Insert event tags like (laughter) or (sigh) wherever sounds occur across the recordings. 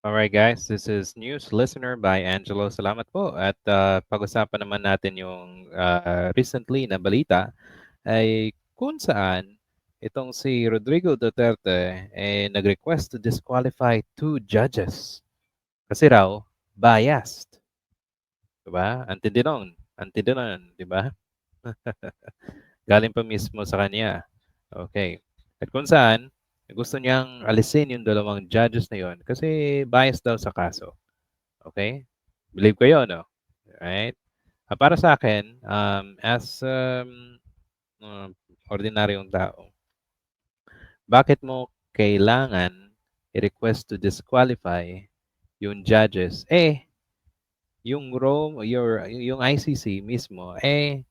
Alright guys, this is News Listener by Angelo. Salamat po. At uh, pag-usapan naman natin yung uh, recently na balita ay kung saan itong si Rodrigo Duterte eh, nag-request to disqualify two judges. Kasi raw, biased. Diba? Antindi nun. Antindi nun. Diba? (laughs) Galing pa mismo sa kanya. Okay. At kung saan, gusto niyang alisin yung dalawang judges na yon kasi bias daw sa kaso. Okay? Believe ko yun, no? Right? Uh, para sa akin, um, as um, uh, ordinaryong tao, bakit mo kailangan i-request to disqualify yung judges? Eh, yung Rome, your, yung ICC mismo, eh,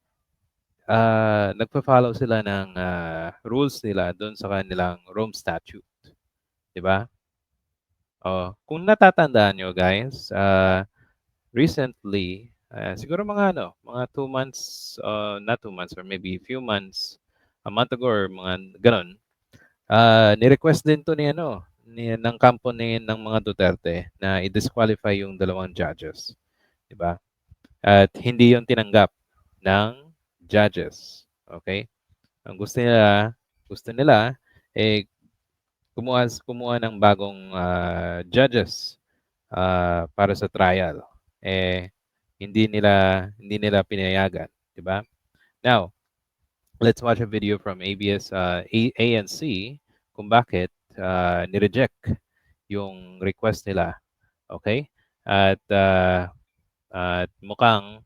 uh, nagpa-follow sila ng uh, rules nila doon sa kanilang Rome Statute. 'Di ba? Oh, kung natatandaan nyo guys, uh, recently, uh, siguro mga ano, mga two months, uh, not two months, or maybe few months, a month ago, or mga ganun, uh, ni-request din to ni ano, ni, ng kampo ng mga Duterte na i-disqualify yung dalawang judges. 'Di ba? At hindi yon tinanggap ng judges. Okay? Ang gusto nila, gusto nila, eh, kumuha, kumuha ng bagong uh, judges uh, para sa trial. Eh, hindi nila, hindi nila pinayagan. Diba? Now, let's watch a video from ABS uh, ANC kung bakit uh, nireject yung request nila. Okay? At uh, at mukhang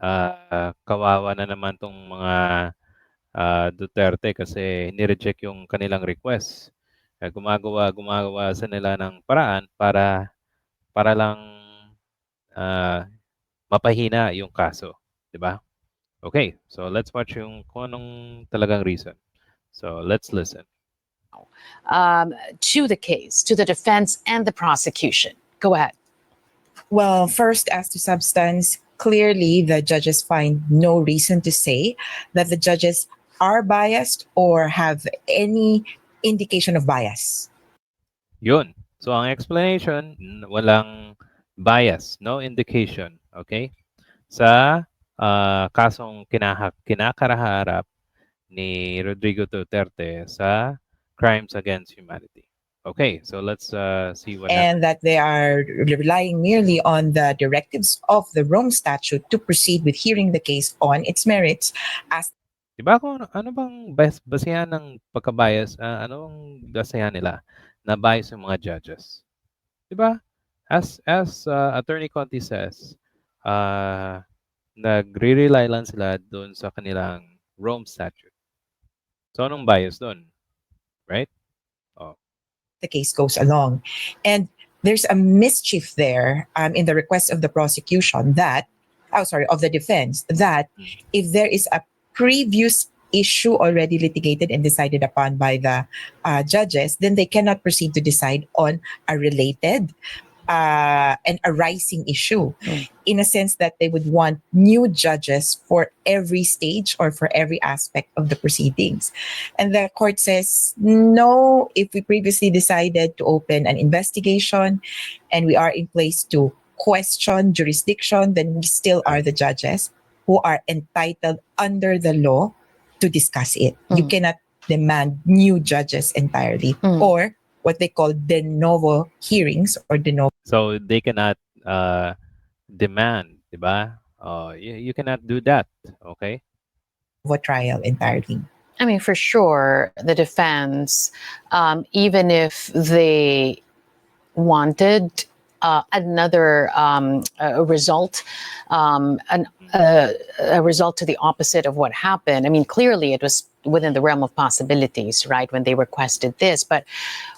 uh, kawawa na naman tong mga uh, Duterte kasi nireject yung kanilang request. Uh, gumagawa gumagawa sa nila ng paraan para para lang uh, mapahina yung kaso, 'di ba? Okay, so let's watch yung kung anong talagang reason. So let's listen. Um, to the case, to the defense and the prosecution. Go ahead. Well, first, as to substance, clearly the judges find no reason to say that the judges are biased or have any indication of bias. Yun. So ang explanation, walang bias, no indication, okay? Sa uh, kasong kinahak, kinakaraharap ni Rodrigo Duterte sa crimes against humanity. Okay, so let's uh, see what And that they are relying merely on the directives of the Rome Statute to proceed with hearing the case on its merits as Diba kung ano, ano bang bas, basihan ng pagkabias, uh, ano ang basihan nila na bias yung mga judges? Diba? As, as uh, Attorney Conti says, uh, nagre-rely lang sila doon sa kanilang Rome Statute. So, anong bias doon? Right? The case goes along. And there's a mischief there um, in the request of the prosecution that, oh, sorry, of the defense, that if there is a previous issue already litigated and decided upon by the uh, judges, then they cannot proceed to decide on a related uh, an arising issue mm. in a sense that they would want new judges for every stage or for every aspect of the proceedings. And the court says, no, if we previously decided to open an investigation and we are in place to question jurisdiction, then we still are the judges who are entitled under the law to discuss it. Mm. You cannot demand new judges entirely mm. or what they call de novo hearings or de novo. So they cannot uh, demand, diba? Uh, you, you cannot do that, okay? Of trial entirely. I mean, for sure, the defense, um, even if they wanted uh, another um, result, um, an, a result to the opposite of what happened. I mean, clearly it was within the realm of possibilities, right, when they requested this. But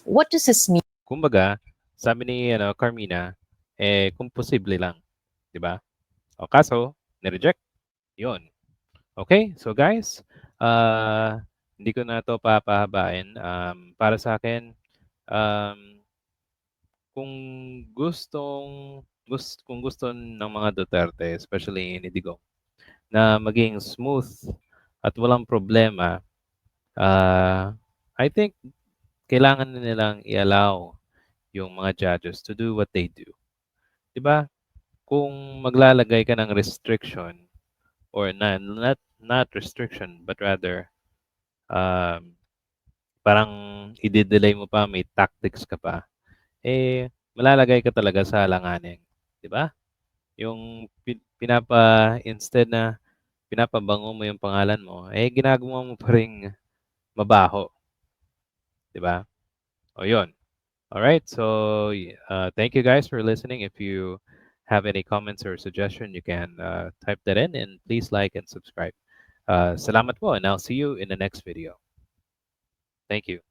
what does this mean? Kumbaga, sabi ni ano, Carmina, eh, kung posible lang. Di ba? O kaso, nireject. Yun. Okay? So guys, uh, hindi ko na to papahabain. Um, para sa akin, um, kung gustong gust, kung gusto ng mga Duterte, especially ni Digong, na maging smooth at walang problema, uh, I think kailangan nilang i-allow yung mga judges to do what they do. 'Di ba? Kung maglalagay ka ng restriction or na, not not restriction but rather um, parang i-delay mo pa, may tactics ka pa, eh malalagay ka talaga sa alanganin, 'di ba? Yung pi- pinapa instead na pinapabango mo yung pangalan mo, eh ginagawa mo pa ring mabaho, 'di ba? O yun. All right. So uh, thank you guys for listening. If you have any comments or suggestion, you can uh, type that in and please like and subscribe. Uh, salamat po and I'll see you in the next video. Thank you.